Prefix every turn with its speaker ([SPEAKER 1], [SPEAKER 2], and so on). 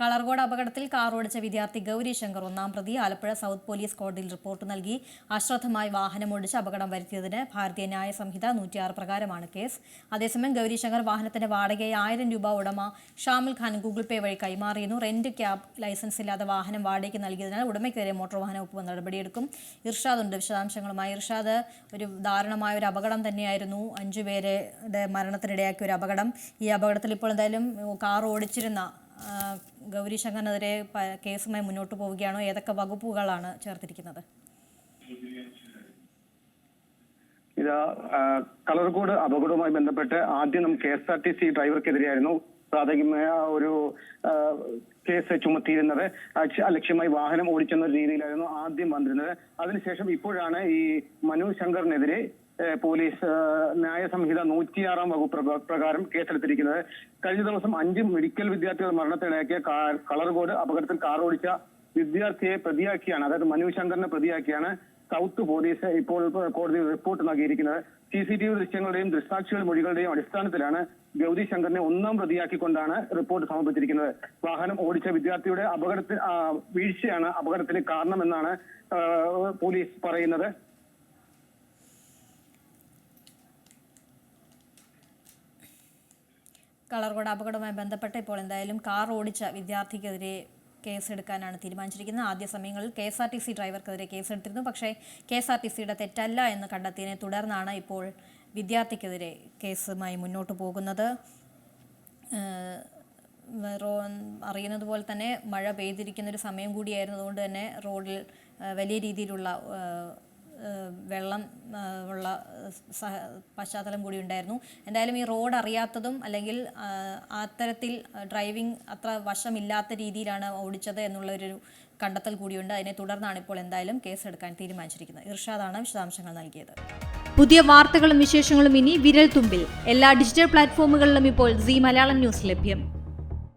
[SPEAKER 1] കളർകോട് അപകടത്തിൽ കാർ ഓടിച്ച വിദ്യാർത്ഥി ഗൗരി ശങ്കർ ഒന്നാം പ്രതി ആലപ്പുഴ സൗത്ത് പോലീസ് കോടതിയിൽ റിപ്പോർട്ട് നൽകി. അശ്രദ്ധമായി വാഹനം ഓടിച്ച് അപകടം വരുത്തിയതിന് ഭാരതീയ ന്യായ സംഹിത നൂറ്റിയാറ് പ്രകാരമാണ് കേസ്. അതേസമയം ഗൗരി ശങ്കർ വാഹനത്തിന്റെ വാടകയായി ആയിരം രൂപ ഉടമ ഷാമുൽ ഖാൻ ഗൂഗിൾ പേ വഴി കൈമാറിയിരുന്നു. റെന്റ് ക്യാബ് ലൈസൻസ് ഇല്ലാതെ വാഹനം വാടകയ്ക്ക് നൽകിയതിനാൽ ഉടമയ്ക്കെതിരെ മോട്ടോർ വാഹന വകുപ്പ് നടപടിയെടുക്കും. ഇർഷാദ് ഉണ്ട് വിശദാംശങ്ങളുമായി. ഇർഷാദ് ഒരു ദാരുണമായ ഒരു അപകടം തന്നെയായിരുന്നു. അഞ്ചു പേരുടെ മരണത്തിനിടയാക്കിയ ഒരു അപകടം. ഈ അപകടത്തിൽ ഇപ്പോൾ എന്തായാലും കാർ ഓടിച്ചിരുന്ന ആ, ഗൗരി കേസുമായി മുന്നോട്ട് പോവുകയാണോ? ഏതൊക്കെ വകുപ്പുകളാണ് ചേർത്തിരിക്കുന്നത്?
[SPEAKER 2] ഇത് കളർകോട് അപകടവുമായി ബന്ധപ്പെട്ട് ആദ്യം നമുക്ക് K S R T C ഡ്രൈവർക്കെതിരെയായിരുന്നു പ്രാഥമികമായ ഒരു കേസ് ചുമത്തിയിരുന്നത്. ലക്ഷ്യമായി വാഹനം ഓടിച്ചെന്ന രീതിയിലായിരുന്നു ആദ്യം വന്നിരുന്നത്. അതിനുശേഷം ഇപ്പോഴാണ് ഈ മനു ശങ്കറിനെതിരെ പോലീസ് ന്യായസംഹിത ന്യായ സംഹിത നൂറ്റിയാറാം വകുപ്പ് പ്രകാരം കേസെടുത്തിരിക്കുന്നത്. കഴിഞ്ഞ ദിവസം അഞ്ച് മെഡിക്കൽ വിദ്യാർത്ഥികൾ മരണത്തിനിടയാക്കിയ കളർകോട് അപകടത്തിൽ കാർ ഓടിച്ച വിദ്യാർത്ഥിയെ പ്രതിയാക്കിയാണ് അതായത് മനു ശങ്കറിനെ പ്രതിയാക്കിയാണ് സൗത്ത് പോലീസ് ഇപ്പോൾ കോടതിയിൽ റിപ്പോർട്ട് നൽകിയിരിക്കുന്നത്. സി സി ടി വി ദൃശ്യങ്ങളുടെയും ദൃക്സാക്ഷികൾ മൊഴികളുടെയും അടിസ്ഥാനത്തിലാണ് ഗൗരി ശങ്കറിനെ ഒന്നാം പ്രതിയാക്കിക്കൊണ്ടാണ് റിപ്പോർട്ട് സമർപ്പിച്ചിരിക്കുന്നത്. വാഹനം ഓടിച്ച വിദ്യാർത്ഥിയുടെ അപകടത്തിൽ വീഴ്ചയാണ് അപകടത്തിന് കാരണമെന്നാണ് പോലീസ് പറയുന്നത്.
[SPEAKER 1] കളർകോട് അപകടവുമായി ബന്ധപ്പെട്ട് ഇപ്പോൾ എന്തായാലും കാർ ഓടിച്ച വിദ്യാർത്ഥിക്കെതിരെ കേസെടുക്കാനാണ് തീരുമാനിച്ചിരിക്കുന്നത്. ആദ്യ സമയങ്ങളിൽ K S R T C ഡ്രൈവർക്കെതിരെ കേസെടുത്തിരുന്നു. പക്ഷേ കെ എസ് ആർ ടി സിയുടെ തെറ്റല്ല എന്ന് കണ്ടെത്തിയതിനെ തുടർന്നാണ് ഇപ്പോൾ വിദ്യാർത്ഥിക്കെതിരെ കേസുമായി മുന്നോട്ട് പോകുന്നത്. അറിയുന്നത് പോലെ തന്നെ മഴ പെയ്തിരിക്കുന്ന ഒരു സമയം കൂടിയായിരുന്നതുകൊണ്ട് തന്നെ റോഡിൽ വലിയ രീതിയിലുള്ള വെള്ളം ഉള്ള പശ്ചാത്തലം കൂടി ഉണ്ടായിരുന്നു. എന്തായാലും ഈ റോഡ് അറിയാത്തതും അല്ലെങ്കിൽ അത്തരത്തിൽ ഡ്രൈവിംഗ് അത്ര വശമില്ലാത്ത രീതിയിലാണ് ഓടിച്ചത് എന്നുള്ളൊരു കണ്ടെത്തൽ കൂടിയുണ്ട്. അതിനെ തുടർന്നാണ് ഇപ്പോൾ എന്തായാലും കേസെടുക്കാൻ തീരുമാനിച്ചിരിക്കുന്നത്. ഇർഷാദാണ് വിശദാംശങ്ങൾ നൽകിയത്.
[SPEAKER 3] പുതിയ വാർത്തകളും വിശേഷങ്ങളും ഇനി വിരൽ തുമ്പിൽ എല്ലാ ഡിജിറ്റൽ പ്ലാറ്റ്ഫോമുകളിലും ഇപ്പോൾ സി മലയാളം ന്യൂസ് ലഭ്യം.